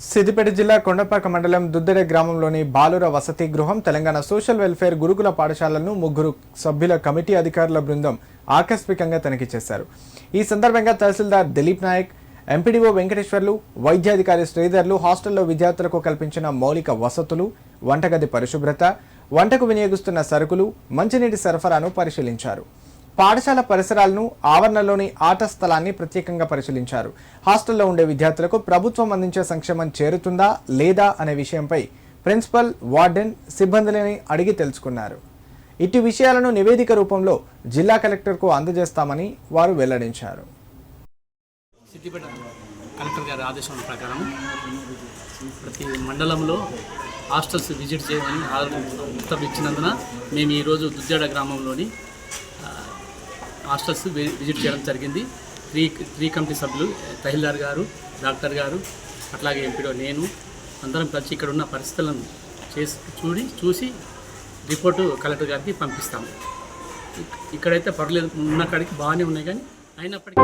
సిద్దిపేట జిల్లా కొండపాక మండలం దుద్దెడ గ్రామంలోని బాలుర వసతి గృహం తెలంగాణ సోషల్ వెల్ఫేర్ గురుకుల పాఠశాలను ముగ్గురు సభ్యుల కమిటీ అధికారుల బృందం ఆకస్మికంగా తనిఖీ చేశారు. ఈ సందర్భంగా తహసీల్దార్ దిలీప్ నాయక్ ఎంపీడీఓ వెంకటేశ్వర్లు వైద్యాధికారి శ్రీధర్లు హాస్టల్లో విద్యార్థులకు కల్పించిన మౌలిక వసతులు వంటగది పరిశుభ్రత వంటకు వినియోగిస్తున్న సరుకులు మంచినీటి సరఫరాను పరిశీలించారు. పాఠశాల పరిసరాలను ఆవరణలోని ఆట స్థలాన్ని ప్రత్యేకంగా పరిశీలించారు. హాస్టల్లో ఉండే విద్యార్థులకు ప్రభుత్వం అందించే సంక్షేమం చేరుతుందా లేదా అనే విషయంపై ప్రిన్సిపల్ వార్డెన్ సిబ్బందిని అడిగి తెలుసుకున్నారు. ఇటు విషయాలను నివేదిక రూపంలో జిల్లా కలెక్టర్కు అందజేస్తామని వారు వెల్లడించారు. సిద్దిపేట కలెక్టర్ గారి ఆదేశం ప్రకారం ప్రతి మండలంలో హాస్టల్స్ విజిట్ చేయమని ఆ- ఇచ్చినందున మేము ఈరోజు దుద్దేడ గ్రామంలోని హాస్టల్స్ విజిట్ చేయడం జరిగింది. త్రీ త్రీ కమిటీ సభ్యులు తహిల్దార్ గారు డాక్టర్ గారు అట్లాగే ఎంపీడో నేను అందరం కలిసి ఇక్కడ ఉన్న పరిస్థితులను చేసి చూడి చూసి రిపోర్టు కలెక్టర్ గారికి పంపిస్తాము. ఇక్కడైతే పర్లేదు ఉన్న కాడికి బాగానే ఉన్నాయి కానీ అయినప్పటికీ